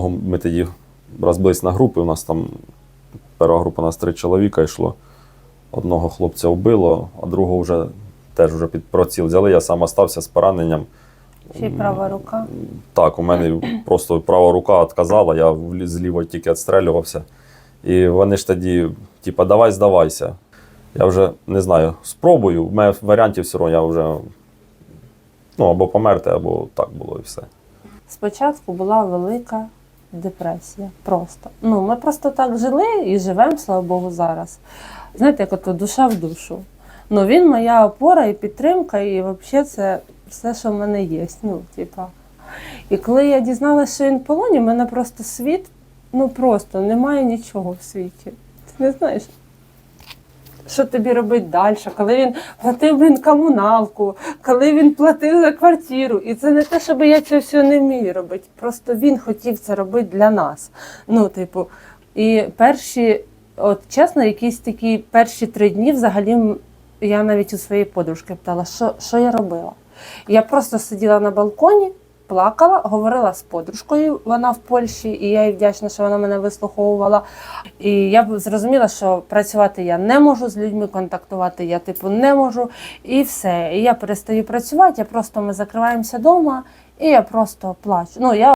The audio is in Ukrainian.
Ми тоді розбились на групи. У нас там перша група у нас три чоловіка йшло. Одного хлопця вбило, а другого вже теж вже під проціл взяли. Я сам остався з пораненням. Ще й права рука. Так, у мене просто права рука відказала, я з лівої тільки відстрелювався. І вони ж тоді, типа, давай здавайся. Я вже не знаю, спробую. У мене варіантів все одно я вже ну, або померти, або так було і все. Спочатку була велика депресія. Просто. Ну, ми просто так жили і живемо, слава Богу, зараз. Знаєте, як ото душа в душу. Ну, він моя опора і підтримка, і взагалі це все, що в мене є. Ну, типа. І коли я дізналася, що він в полоні, в мене просто світ, ну просто немає нічого в світі. Ти не знаєш. Що тобі робити далі, коли він платив блін, комуналку, коли він платив за квартиру. І це не те, щоб я це все не вмію робити. Просто він хотів це робити для нас. Ну, типу, і перші, от чесно, якісь такі перші три дні взагалі я навіть у своєї подружки питала, що, що я робила. Я просто сиділа на балконі, плакала, говорила з подружкою, вона в Польщі, і я їй вдячна, що вона мене вислуховувала. І я зрозуміла, що працювати я не можу з людьми контактувати, я типу не можу, і все. І я перестаю працювати, я просто ми закриваємося вдома, і я просто плачу. Ну, я